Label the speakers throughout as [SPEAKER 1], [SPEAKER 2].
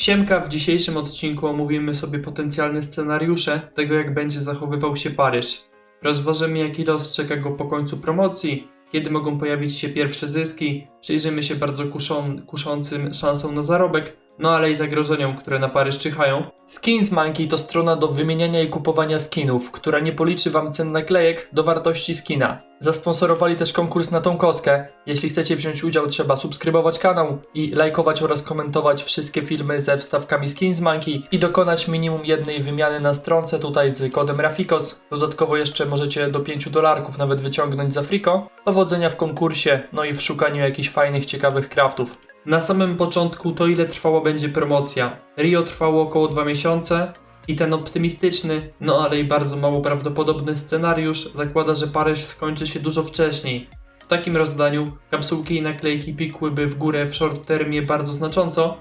[SPEAKER 1] Siemka, w dzisiejszym odcinku omówimy sobie potencjalne scenariusze tego, jak będzie zachowywał się Paryż. Rozważymy, jaki los czeka go po końcu promocji, kiedy mogą pojawić się pierwsze zyski, przyjrzymy się bardzo kuszą, kuszącym szansom na zarobek, no ale i zagrożeniom, które na Paryż czyhają. Skins Monkey to strona do wymieniania i kupowania skinów, która nie policzy wam cen naklejek do wartości skina. Zasponsorowali też konkurs na tą koskę. Jeśli chcecie wziąć udział, trzeba subskrybować kanał i lajkować oraz komentować wszystkie filmy ze wstawkami Skins Monkey i dokonać minimum jednej wymiany na stronce tutaj z kodem Rafikos. Dodatkowo jeszcze możecie do 5 dolarków nawet wyciągnąć za friko. Powodzenia w konkursie, no i w szukaniu jakichś fajnych, ciekawych craftów. Na samym początku to ile trwała będzie promocja. Rio trwało około 2 miesiące i ten optymistyczny, no ale i bardzo mało prawdopodobny scenariusz zakłada, że Paryż skończy się dużo wcześniej. W takim rozdaniu kapsułki i naklejki pikłyby w górę w short termie bardzo znacząco.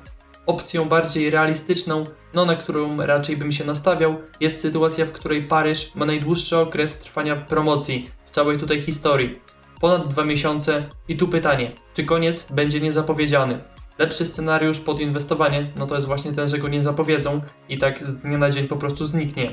[SPEAKER 1] Opcją bardziej realistyczną, no na którą raczej bym się nastawiał, jest sytuacja, w której Paryż ma najdłuższy okres trwania promocji w całej tutaj historii. Ponad dwa miesiące i tu pytanie, czy koniec będzie niezapowiedziany? Lepszy scenariusz pod inwestowanie, no to jest właśnie ten, że go nie zapowiedzą i tak z dnia na dzień po prostu zniknie.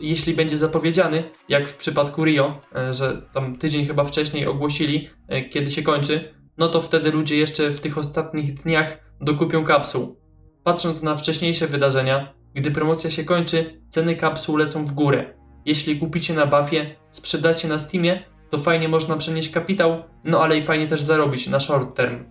[SPEAKER 1] Jeśli będzie zapowiedziany, jak w przypadku Rio, e, że tam tydzień chyba wcześniej ogłosili, e, kiedy się kończy, no to wtedy ludzie jeszcze w tych ostatnich dniach dokupią kapsuł. Patrząc na wcześniejsze wydarzenia, gdy promocja się kończy, ceny kapsuł lecą w górę. Jeśli kupicie na Buffie, sprzedacie na Steamie, to fajnie można przenieść kapitał, no ale i fajnie też zarobić na short term.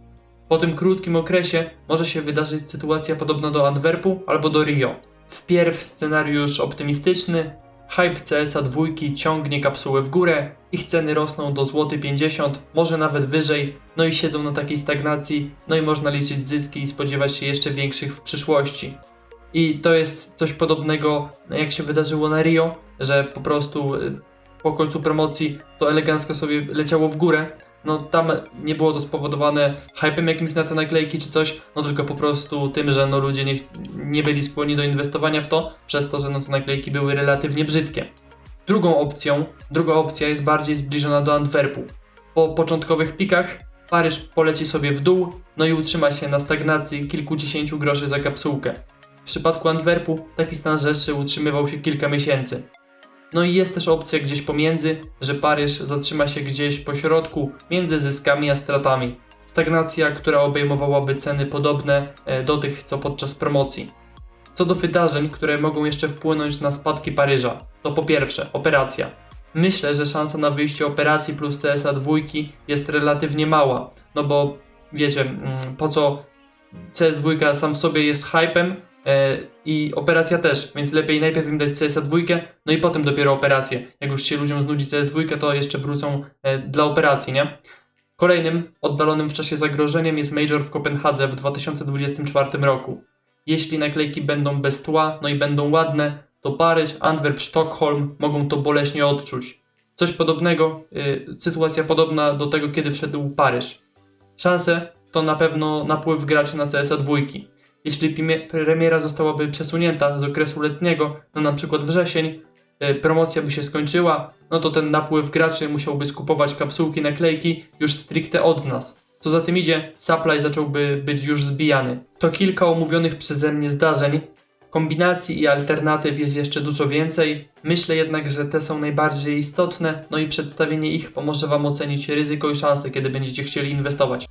[SPEAKER 1] Po tym krótkim okresie może się wydarzyć sytuacja podobna do Antwerpu albo do Rio. Wpierw scenariusz optymistyczny, hype CSA dwójki ciągnie kapsułę w górę, ich ceny rosną do złoty 50, może nawet wyżej, no i siedzą na takiej stagnacji, no i można liczyć zyski i spodziewać się jeszcze większych w przyszłości. I to jest coś podobnego, jak się wydarzyło na Rio, że po prostu y, po końcu promocji to elegancko sobie leciało w górę. No tam nie było to spowodowane hypem jakimś na te naklejki czy coś, no tylko po prostu tym, że no ludzie nie, nie byli skłonni do inwestowania w to, przez to, że no te naklejki były relatywnie brzydkie. Drugą opcją, druga opcja jest bardziej zbliżona do Antwerpu. Po początkowych pikach Paryż poleci sobie w dół, no i utrzyma się na stagnacji kilkudziesięciu groszy za kapsułkę. W przypadku Antwerpu taki stan rzeczy utrzymywał się kilka miesięcy. No i jest też opcja gdzieś pomiędzy, że Paryż zatrzyma się gdzieś po środku między zyskami a stratami. Stagnacja, która obejmowałaby ceny podobne e, do tych co podczas promocji. Co do wydarzeń, które mogą jeszcze wpłynąć na spadki Paryża, to po pierwsze operacja. Myślę, że szansa na wyjście operacji plus CSA dwójki jest relatywnie mała, no bo wiecie, mm, po co CS2 sam w sobie jest hypem, i operacja też, więc lepiej najpierw im dać CSA dwójkę, no i potem dopiero operację. Jak już się ludziom znudzi CS dwójkę, to jeszcze wrócą e, dla operacji, nie? Kolejnym oddalonym w czasie zagrożeniem jest Major w Kopenhadze w 2024 roku. Jeśli naklejki będą bez tła, no i będą ładne, to Paryż, Antwerp, Sztokholm mogą to boleśnie odczuć. Coś podobnego, y, sytuacja podobna do tego, kiedy wszedł Paryż. Szanse to na pewno napływ graczy na CSA dwójki. Jeśli premiera zostałaby przesunięta z okresu letniego na przykład wrzesień, y, promocja by się skończyła, no to ten napływ graczy musiałby skupować kapsułki, naklejki już stricte od nas. Co za tym idzie, supply zacząłby być już zbijany. To kilka omówionych przeze mnie zdarzeń. Kombinacji i alternatyw jest jeszcze dużo więcej. Myślę jednak, że te są najbardziej istotne, no i przedstawienie ich pomoże Wam ocenić ryzyko i szanse, kiedy będziecie chcieli inwestować.